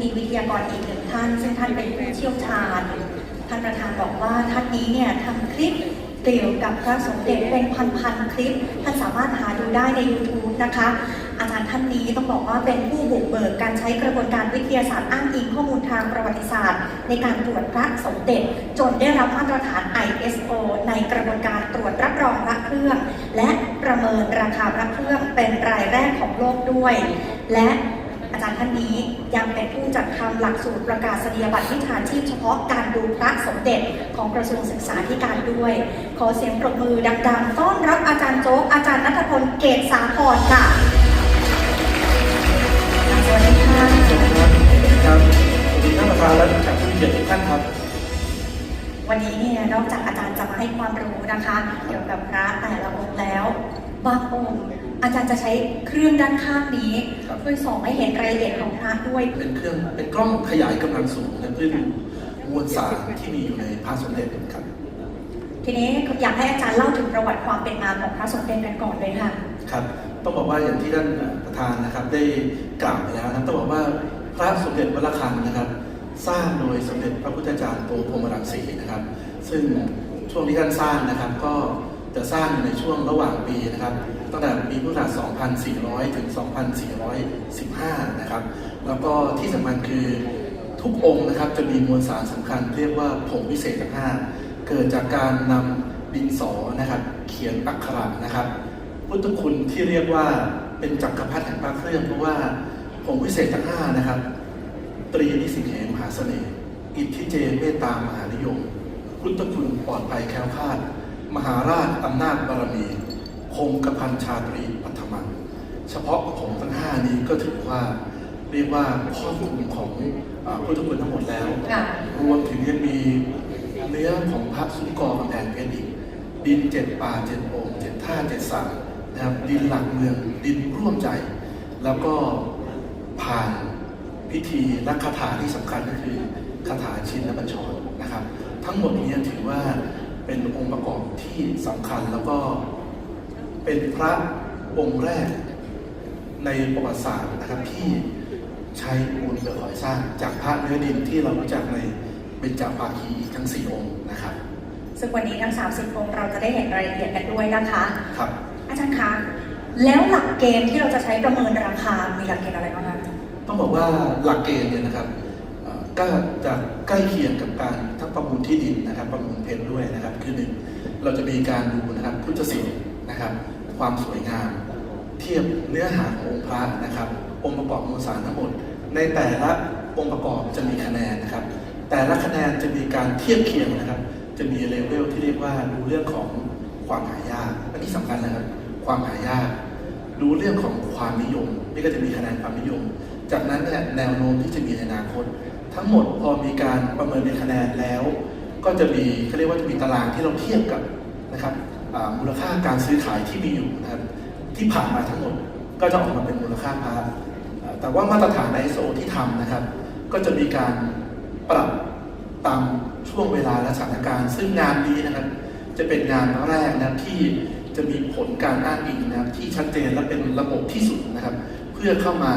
มีวิทยากรอีกหนึ่งท่าน ซึ่งท่านเป็นผู้เชี่ยวชาญ ท่านประธานบอกว่าท่านนี้เนี่ยทำคลิปเกี่ยวกับพระสมเด็จเป็นพันๆคลิป ท่านสามารถหาดูได้ใน YouTube นะคะ อาจารย์ท่านนี้ต้องบอกว่าเป็นผู้บุกเบิกการใช้กระบวนการวิทยาศาสตร์อ้างอิงข้อมูลทางประวัติศาสตร์ ในการตรวจพระสมเด็จ จนได้รับมาตรฐาน ISO ในกระบวนการตรวจรับรองพระเครื่อง และประเมินราคาพระเครื่องเป็นรายแรกของโลกด้วย และ อาจารย์ท่านนี้ยังเป็นผู้จัดทำหลักสูตรประกาศนียบัตรวิชาชีพเฉพาะการดูพระสมเด็จของกระทรวงศึกษาธิการด้วย ขอเสียงปรบมือดังๆ ต้อนรับอาจารย์โจ๊ก อาจารย์นัทพลเกตสาพรค่ะสวัสดีค่ะครับสวัสดีท่านประธานและแขกผู้มีเกียรติทุกท่านครับวันนี้เนี่ยนอกจากอาจารย์จะมาให้ความรู้นะคะ เกี่ยวกับพระแต่ละองค์แล้วบางองค์ อาจารย์จะใช้เครื่องด้านข้างนี้ครับเพื่อส่องให้เห็นรายละเอียดของพระด้วย เป็นเครื่องเป็นกล้องขยายกำลังสูงนะเพื่อดูมวลสารที่มีอยู่ในพระสมเด็จครับ ทีนี้อยากให้อาจารย์เล่าถึงประวัติความเป็นมาของพระสมเด็จกันก่อนเลยค่ะ ครับ ต้องบอกว่าอย่างที่ท่านประธานนะครับได้กล่าวไปแล้วนะต้องบอกว่าพระสมเด็จวัดระฆังนะครับ สร้างโดยสมเด็จพระพุทธจารย์โตพรหมรังสีนะครับ ซึ่งช่วงที่ท่านสร้างนะครับก็ จะสร้างในช่วงระหว่างปีนะครับตั้งแต่ปีพุทธศักราช 2400 ถึง 2415 นะครับ แล้วก็ที่สำคัญคือทุกองค์นะครับจะมีมวลสารสำคัญเรียกว่าผงวิเศษทั้งห้าเกิดจากการนำดินสอนะครับ เขียนอักขระนะครับพุทธคุณที่เรียกว่าเป็นจักรพรรดิแห่งพระเครื่องเพราะว่าผงวิเศษทั้งห้านะครับ ตรีนิสิเหมหาเสน่ห์อิทธิเจเมตตามหานิยมพุทธคุณปลอดภัยแคล้วคลาด มหาราชอำนาจบารมีคงกระพันชาตรีปัทมังเฉพาะผงทั้งห้านี้ก็ถือว่าเรียกว่าครอบคลุมของอาพุทธคุณทั้งหมดแล้วค่ะรวมถึงยังมีเนื้อของพระสุนกรกำแพงเพชรอีกดินเจ็ดป่าเจ็ดองค์เจ็ดท่าเจ็ดสามนะครับดินหลักเมืองดินร่วมใจ แล้วก็ผ่านพิธีและคาถาที่สำคัญก็คือคาถาชินและบัญชรนะครับ ทั้งหมดนี้ถือว่า ที่สำคัญแล้วก็เป็นพระองค์แรกในประวัติศาสตร์นะครับที่ใช้ปูนเปลือกหอยสร้าง จากพระเนื้อดินที่เรารู้จักในเบญจภาคีอีกทั้ง 4 องค์นะครับ ซึ่งวันนี้ทั้ง 30 องค์เราจะได้เห็นรายละเอียดกันด้วยนะคะ ครับ อาจารย์คะแล้วหลักเกณฑ์ที่เราจะใช้ประเมินราคา มีหลักเกณฑ์อะไรบ้างคะต้องบอกว่าหลักเกณฑ์เนี่ยนะครับเอ่อก็จะใกล้เคียงกับการทั้งประมูลที่ดินนะครับ ประมูลเพชรด้วยนะครับ คือหนึ่ง เราจะมีการดูนะครับพุทธศิลป์นะครับ ความสวยงาม เทียบเนื้อหาขององค์พระนะครับ องค์ประกอบมวลสารทั้งหมด ในแต่ละองค์ประกอบจะมีคะแนนนะครับ แต่ละคะแนนจะมีการเทียบเคียงนะครับ จะมีเลเวลที่เรียกว่าดูเรื่องของความหายากอันนี้สำคัญนะครับ ความหายากดูเรื่องของความนิยม นี่ก็จะมีคะแนนความนิยม จากนั้นเนี่ยแนวโน้มที่จะมีในอนาคต ทั้งหมดพอมีการประเมินในคะแนนแล้ว ก็จะมีเขาเรียกว่าจะมีตารางที่เราเทียบกับนะครับมูลค่าการซื้อขายที่มีอยู่นะครับที่ผ่านมาทั้งหมดก็จะออกมาเป็นมูลค่าพาร์ทแต่ว่ามาตรฐาน ISO ที่ทำนะครับ ก็จะมีการปรับตามช่วงเวลาและสถานการณ์ ซึ่งงานนี้นะครับ จะเป็นงานแรกนะที่จะมีผลการอ้างอิงนะที่ชัดเจนและเป็นระบบที่สุดนะครับ เพื่อเข้ามา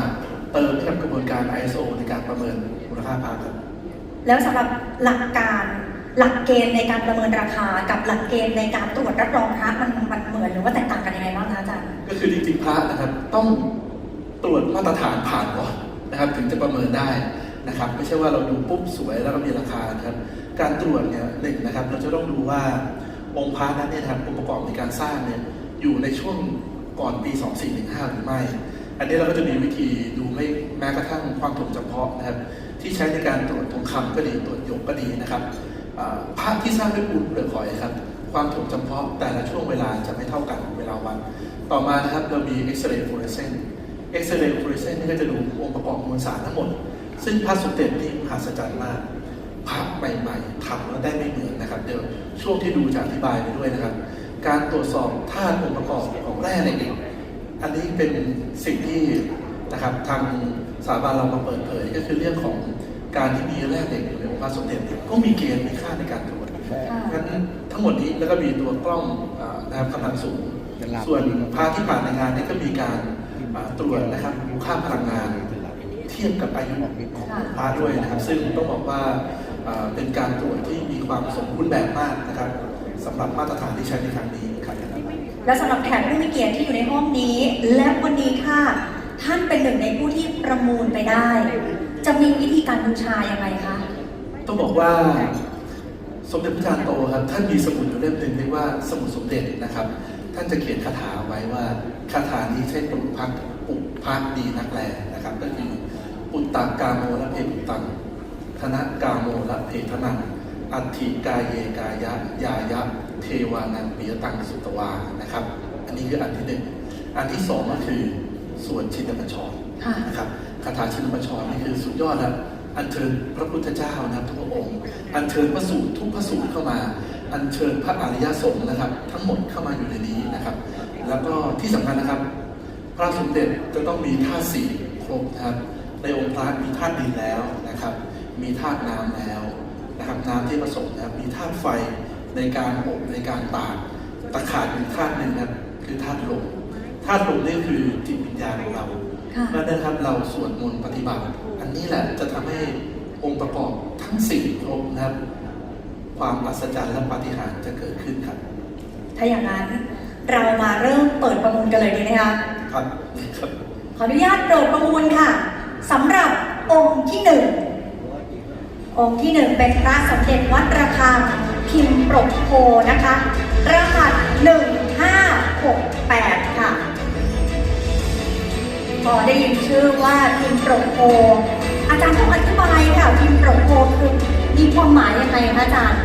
เติมให้กับกระบวนการ ISO ในการประเมินมูลค่าพาร์ทครับแล้วสำหรับหลักการ หลักเกณฑ์ในการประเมินราคากับหลักเกณฑ์ในการตรวจรับรองพระมันมันเหมือนหรือว่าแตกต่างกันยังไงบ้างคะอาจารย์ ก็คือจริงๆพระนะครับต้องตรวจมาตรฐานผ่านก่อนนะครับถึงจะประเมินได้นะครับไม่ใช่ว่าเราดูปุ๊บสวยแล้วก็มีราคานะครับการตรวจเนี่ยหนึ่งนะครับเราจะต้องดูว่าองค์พระนั้นเนี่ยนะครับองค์ประกอบในการสร้างเนี่ยอยู่ในช่วงก่อนปี 2415 หรือไม่ อันนี้เราก็จะมีวิธีดูไม่แม้กระทั่งความถ่วงจำเพาะนะครับที่ใช้ในการตรวจทองคำก็ดีตรวจหยกก็ดีนะครับ พระที่สร้างด้วยปูนเปลือกหอยครับ ความถ่วงจำเพาะแต่ละช่วงเวลาจะไม่เท่ากันเวลาวัน ต่อมานะครับเรามีเอ็กซเรย์ฟลูออเรสเซนต์เอ็กซเรย์ฟลูออเรสเซนต์นี่ก็จะดูองค์ประกอบมวลสารทั้งหมด ซึ่งพระสมเด็จนี่มหัศจรรย์มากพระใหม่ๆทำแล้วได้ไม่เหมือนนะครับ เดี๋ยวช่วงที่ดูจะอธิบายไปด้วยนะครับ การตรวจสอบธาตุองค์ประกอบของแร่เหล็กอีกอันนี้เป็นสิ่งที่นะครับทางสถาบันเรามาเปิดเผยก็คือเรื่องของ การที่มีแร่เหล็กอยู่ในองค์พระสมเด็จเนี่ยก็มีเกณฑ์มีค่าในการตรวจงั้นทั้งหมดนี้แล้วก็มีตัวกล้องอ่านะครับกำลังสูง ส่วนพาร์ทที่ผ่านในงานนี้ก็มีการอ่าตรวจนะครับดูค่าพลังงานททียบกับอายุของพระด้วยนะครับ ซึ่งต้องบอกว่าอ่าเป็นการตรวจที่มีความสมบูรณ์แบบมากนะครับสำหรับมาตรฐานที่ใช้ในครั้งนี้ครับและสำหรับแขกผู้มีเกียรติที่อยู่ในห้องนี้ และวันนี้ค่ะท่านเป็นหนึ่งในผู้ที่ประมูลไปได้ จะมีวิธีการบูชายังไงคะ ต้องบอกว่าสมเด็จพระจารย์โตครับท่านมีสมุดอยู่เล่มหนึ่งเรียกว่าสมุดสมเด็จนะครับ ท่านจะเขียนคาถาไว้ว่าคาถานี้ใช้ปลุกพักปลุกพักดีนักแลนะครับ ก็คือปุตตากาโมและเพปุตตังธนกาโมและเพทนังอัติกายเยกายะยายะ เทวานังปิยตังสุตวานะครับ อันนี้คืออันที่หนึ่งอันที่สองก็คือส่วนชินบัญชรนะครับ คาถาชินบัญชรนี่คือสุดยอดนะอัญเชิญพระพุทธเจ้านะครับทุกองค์ อัญเชิญพระสูตรทุกพระสูตรเข้ามา อัญเชิญพระอริยสงฆ์นะครับ ทั้งหมดเข้ามาอยู่ในนี้นะครับ แล้วก็ที่สำคัญนะครับ พระสมเด็จจะต้องมีธาตุสี่ครบนะครับ ในองค์พระมีธาตุดินแล้วนะครับ มีธาตุน้ำแล้วนะครับน้ำที่ผสมนะครับ มีธาตุไฟในการอบในการตากตะขาดอยู่ธาตุหนึ่งนะคือธาตุลมธาตุลมนี่คือจิตวิญญา นั้นนะครับเราสวดมนต์ปฏิบัติ อันนี้แหละจะทำให้องค์ประกอบทั้งสี่ครบนะครับ ความอัศจรรย์และปาฏิหาริย์จะเกิดขึ้นครับ ถ้าอย่างนั้นเรามาเริ่มเปิดประมูลกันเลยดีไหมคะครับครับ ขออนุญาตโปรดประมูลค่ะสำหรับองค์ที่หนึ่งองค์ที่หนึ่งเป็นพระสมเด็จวัดระฆังพิมพ์ปรกโพนะคะรหัส1568 โพอาจารย์ต้องอธิบายค่ะพิมพ์ปรกโพคือมีความหมายยังไงคะอาจารย์